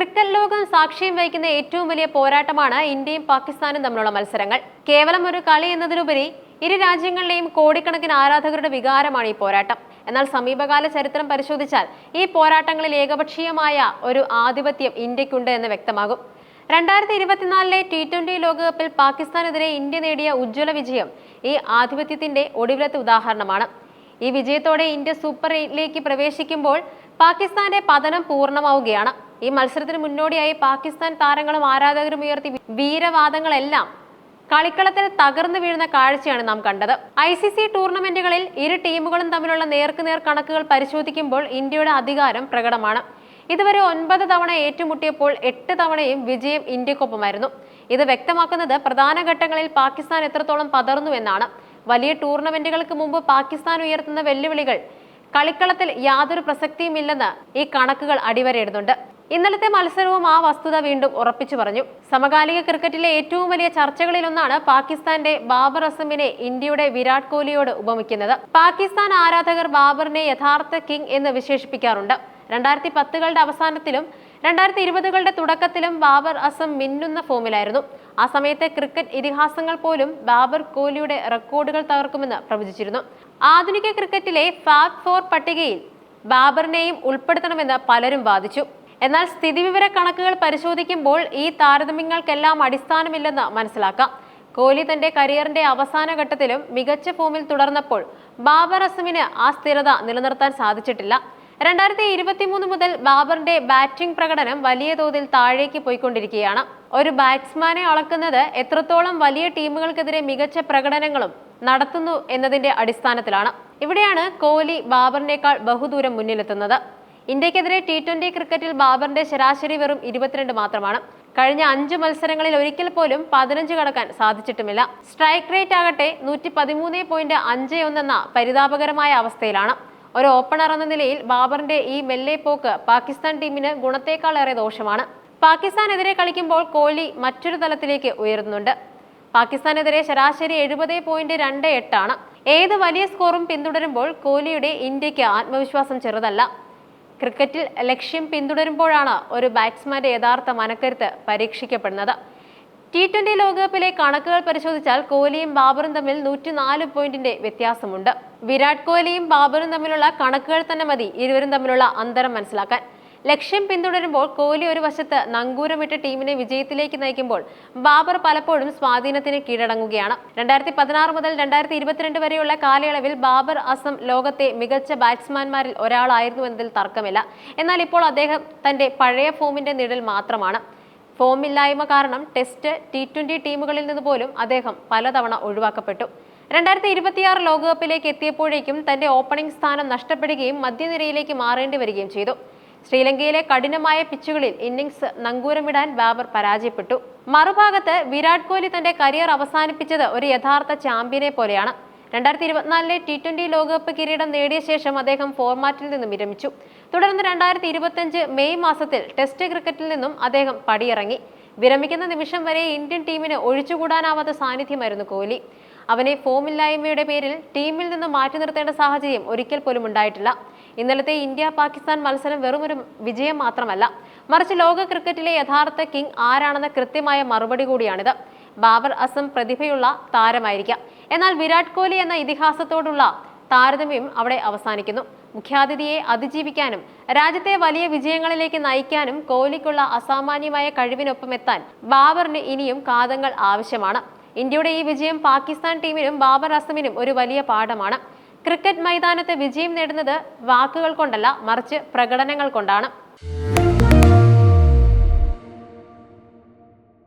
Cricket ലോകം സാക്ഷ്യം വഹിക്കുന്ന ഏറ്റവും വലിയ പോരാട്ടമാണ് ഇന്ത്യയും പാകിസ്ഥാനും തമ്മിലുള്ള മത്സരങ്ങൾ. കേവലം ഒരു കളി എന്നതിലുപരി ഇരു രാജ്യങ്ങളിലെയും കോടിക്കണക്കിന് ആരാധകരുടെ വികാരമാണ് ഈ പോരാട്ടം. എന്നാൽ സമീപകാല ചരിത്രം പരിശോധിച്ചാൽ ഈ പോരാട്ടങ്ങളിൽ ഏകപക്ഷീയമായ ഒരു ആധിപത്യം ഇന്ത്യക്കുണ്ട് എന്ന് വ്യക്തമാകും. രണ്ടായിരത്തി ഇരുപത്തിനാലിലെ ടി ട്വന്റി ലോകകപ്പിൽ പാകിസ്ഥാനെതിരെ ഇന്ത്യ നേടിയ ഉജ്ജ്വല വിജയം ഈ ആധിപത്യത്തിന്റെ ഒടുവിലത്തെ ഉദാഹരണമാണ്. ഈ വിജയത്തോടെ ഇന്ത്യ സൂപ്പർ എയ്റ്റിലേക്ക് പ്രവേശിക്കുമ്പോൾ പാകിസ്ഥാന്റെ പതനം പൂർണമാവുകയാണ്. ഈ മത്സരത്തിന് മുന്നോടിയായി പാകിസ്ഥാൻ താരങ്ങളും ആരാധകരും ഉയർത്തി വീരവാദങ്ങളെല്ലാം കളിക്കളത്തിൽ തകർന്നു വീഴുന്ന കാഴ്ചയാണ് നാം കണ്ടത്. ഐ സി സി ടൂർണമെന്റുകളിൽ ഇരു ടീമുകളും തമ്മിലുള്ള നേർക്കുനേർ കണക്കുകൾ പരിശോധിക്കുമ്പോൾ ഇന്ത്യയുടെ അധികാരം പ്രകടമാണ്. ഇതുവരെ ഒൻപത് തവണ ഏറ്റുമുട്ടിയപ്പോൾ എട്ട് തവണയും വിജയം ഇന്ത്യക്കൊപ്പമായിരുന്നു. ഇത് വ്യക്തമാക്കുന്നത് പ്രധാന ഘട്ടങ്ങളിൽ പാകിസ്ഥാൻ എത്രത്തോളം പതർന്നു എന്നാണ്. വലിയ ടൂർണമെന്റുകൾക്ക് മുമ്പ് പാകിസ്ഥാൻ ഉയർത്തുന്ന വെല്ലുവിളികൾ കളിക്കളത്തിൽ യാതൊരു പ്രസക്തിയുമില്ലെന്ന് ഈ കണക്കുകൾ അടിവരയിടുന്നുണ്ട്. ഇന്നലത്തെ മത്സരവും ആ വസ്തുത വീണ്ടും ഉറപ്പിച്ചു പറഞ്ഞു. സമകാലിക ക്രിക്കറ്റിലെ ഏറ്റവും വലിയ ചർച്ചകളിലൊന്നാണ് പാകിസ്ഥാന്റെ ബാബർ അസമിനെ ഇന്ത്യയുടെ വിരാട് കോഹ്ലിയോട് ഉപമിക്കുന്നത്. പാകിസ്ഥാൻ ആരാധകർ ബാബറിനെ യഥാർത്ഥ കിങ് എന്ന് വിശേഷിപ്പിക്കാറുണ്ട്. രണ്ടായിരത്തി പത്തുകളുടെ അവസാനത്തിലും രണ്ടായിരത്തി ഇരുപതുകളുടെ തുടക്കത്തിലും ബാബർ അസം മിന്നുന്ന ഫോമിലായിരുന്നു. ആ സമയത്തെ ക്രിക്കറ്റ് ഇതിഹാസങ്ങൾ പോലും ബാബർ കോഹ്ലിയുടെ റെക്കോർഡുകൾ തകർക്കുമെന്ന് പ്രവചിച്ചിരുന്നു. ആധുനിക ക്രിക്കറ്റിലെ ഫാബ് ഫോർ പട്ടികയിൽ ബാബറിനെയും ഉൾപ്പെടുത്തണമെന്ന് പലരും വാദിച്ചു. എന്നാൽ സ്ഥിതിവിവര കണക്കുകൾ പരിശോധിക്കുമ്പോൾ ഈ താരതമ്യങ്ങൾക്കെല്ലാം അടിസ്ഥാനമില്ലെന്ന് മനസ്സിലാക്കാം. കോഹ്ലി തന്റെ കരിയറിന്റെ അവസാന ഘട്ടത്തിലും മികച്ച ഫോമിൽ തുടർന്നപ്പോൾ ബാബർ അസമിന് ആ സ്ഥിരത നിലനിർത്താൻ സാധിച്ചിട്ടില്ല. രണ്ടായിരത്തി ഇരുപത്തി മൂന്ന് മുതൽ ബാബറിന്റെ ബാറ്റിംഗ് പ്രകടനം വലിയ തോതിൽ താഴേക്ക് പോയിക്കൊണ്ടിരിക്കുകയാണ്. ഒരു ബാറ്റ്സ്മാനെ അളക്കുന്നത് എത്രത്തോളം വലിയ ടീമുകൾക്കെതിരെ മികച്ച പ്രകടനങ്ങളും നടത്തുന്നു എന്നതിന്റെ അടിസ്ഥാനത്തിലാണ്. ഇവിടെയാണ് കോഹ്ലി ബാബറിനേക്കാൾ ബഹുദൂരം മുന്നിലെത്തുന്നത്. ഇന്ത്യക്കെതിരെ ടി ട്വന്റി ക്രിക്കറ്റിൽ ബാബറിന്റെ ശരാശരി വെറും ഇരുപത്തിരണ്ട് മാത്രമാണ്. കഴിഞ്ഞ അഞ്ച് മത്സരങ്ങളിൽ ഒരിക്കൽ പോലും പതിനഞ്ച് കടക്കാൻ സാധിച്ചിട്ടുമില്ല. സ്ട്രൈക്ക് റേറ്റ് ആകട്ടെ നൂറ്റി പതിമൂന്ന് പോയിന്റ് അഞ്ച് ഒന്നെന്ന പരിതാപകരമായ അവസ്ഥയിലാണ്. ഒരു ഓപ്പണർ എന്ന നിലയിൽ ബാബറിന്റെ ഈ മെല്ലെ പോക്ക് പാകിസ്ഥാൻ ടീമിന് ഗുണത്തേക്കാളേറെ ദോഷമാണ്. പാകിസ്ഥാനെതിരെ കളിക്കുമ്പോൾ കോഹ്ലി മറ്റൊരു തലത്തിലേക്ക് ഉയരുന്നുണ്ട്. പാകിസ്ഥാനെതിരെ ശരാശരി എഴുപത് പോയിന്റ് രണ്ട് എട്ടാണ്. ഏത് വലിയ സ്കോറും പിന്തുടരുമ്പോൾ കോഹ്ലിയുടെ ഇന്ത്യയ്ക്ക് ആത്മവിശ്വാസം ചെറുതല്ല. ക്രിക്കറ്റിൽ ലക്ഷ്യം പിന്തുടരുമ്പോഴാണ് ഒരു ബാറ്റ്സ്മാന്റെ യഥാർത്ഥ മനക്കരുത്ത് പരീക്ഷിക്കപ്പെടുന്നത്. ടി ട്വന്റി ലോകകപ്പിലെ കണക്കുകൾ പരിശോധിച്ചാൽ കോഹ്ലിയും ബാബറും തമ്മിൽ നൂറ്റിനാല് പോയിന്റിന്റെ വ്യത്യാസമുണ്ട്. വിരാട് കോഹ്ലിയും ബാബറും തമ്മിലുള്ള കണക്കുകൾ തന്നെ മതി ഇരുവരും തമ്മിലുള്ള അന്തരം മനസ്സിലാക്കാൻ. ലക്ഷ്യം പിന്തുടരുമ്പോൾ കോഹ്ലി ഒരു വശത്ത് നങ്കൂരമിട്ട് ടീമിനെ വിജയത്തിലേക്ക് നയിക്കുമ്പോൾ ബാബർ പലപ്പോഴും സ്വാധീനത്തിന് കീഴടങ്ങുകയാണ്. രണ്ടായിരത്തി പതിനാറ് മുതൽ രണ്ടായിരത്തി ഇരുപത്തിരണ്ട് വരെയുള്ള കാലയളവിൽ ബാബർ അസം ലോകത്തെ മികച്ച ബാറ്റ്സ്മാൻമാരിൽ ഒരാളായിരുന്നു എന്നതിൽ തർക്കമില്ല. എന്നാൽ ഇപ്പോൾ അദ്ദേഹം തന്റെ പഴയ ഫോമിന്റെ നിഴൽ മാത്രമാണ്. ഫോമില്ലായ്മ കാരണം ടെസ്റ്റ് ടി ട്വന്റി ടീമുകളിൽ നിന്ന് പോലും അദ്ദേഹം പലതവണ ഒഴിവാക്കപ്പെട്ടു. രണ്ടായിരത്തി ഇരുപത്തിയാറ് ലോകകപ്പിലേക്ക് എത്തിയപ്പോഴേക്കും തന്റെ ഓപ്പണിംഗ് സ്ഥാനം നഷ്ടപ്പെടുകയും മധ്യനിരയിലേക്ക് മാറേണ്ടി വരികയും ചെയ്തു. ശ്രീലങ്കയിലെ കഠിനമായ പിച്ചുകളിൽ ഇന്നിംഗ്സ് നങ്കൂരമിടാൻ ബാബർ പരാജയപ്പെട്ടു. മറുഭാഗത്ത് വിരാട് കോഹ്ലി തന്റെ കരിയർ അവസാനിപ്പിച്ചത് ഒരു യഥാർത്ഥ ചാമ്പ്യനെ പോലെയാണ്. രണ്ടായിരത്തി ഇരുപത്തിനാലിലെ ടി ട്വന്റി ലോകകപ്പ് കിരീടം നേടിയ ശേഷം അദ്ദേഹം ഫോർമാറ്റിൽ നിന്നും വിരമിച്ചു. തുടർന്ന് രണ്ടായിരത്തി ഇരുപത്തിയഞ്ച് മെയ് മാസത്തിൽ ടെസ്റ്റ് ക്രിക്കറ്റിൽ നിന്നും അദ്ദേഹം പടിയിറങ്ങി. വിരമിക്കുന്ന നിമിഷം വരെ ഇന്ത്യൻ ടീമിന് ഒഴിച്ചുകൂടാനാവാത്ത സാന്നിധ്യമായിരുന്നു കോഹ്ലി. അവനെ ഫോമില്ലായ്മയുടെ പേരിൽ ടീമിൽ നിന്ന് മാറ്റി നിർത്തേണ്ട സാഹചര്യം ഒരിക്കൽ പോലും ഉണ്ടായിട്ടില്ല. ഇന്നലത്തെ ഇന്ത്യ പാകിസ്ഥാൻ മത്സരം വെറുമൊരു വിജയം മാത്രമല്ല മറിച്ച് ലോക ക്രിക്കറ്റിലെ യഥാർത്ഥ കിങ് ആരാണെന്ന കൃത്യമായ മറുപടി കൂടിയാണിത്. ബാബർ അസം പ്രതിഭയുള്ള താരമായിരിക്കാം. എന്നാൽ വിരാട് കോഹ്ലി എന്ന ഇതിഹാസത്തോടുള്ള താരതമ്യം അവിടെ അവസാനിക്കുന്നു. മുഖ്യാതിഥിയെ അതിജീവിക്കാനും രാജ്യത്തെ വലിയ വിജയങ്ങളിലേക്ക് നയിക്കാനും കോഹ്ലിക്കുള്ള അസാമാന്യമായ കഴിവിനൊപ്പം എത്താൻ ബാബറിന് ഇനിയും കാതങ്ങൾ ആവശ്യമാണ്. ഇന്ത്യയുടെ ഈ വിജയം പാകിസ്ഥാൻ ടീമിനും ബാബർ അസമിനും ഒരു വലിയ പാഠമാണ്. ക്രിക്കറ്റ് മൈതാനത്ത് വിജയം നേടുന്നത് വാക്കുകൾ കൊണ്ടല്ല മറിച്ച് പ്രകടനങ്ങൾ കൊണ്ടാണ്.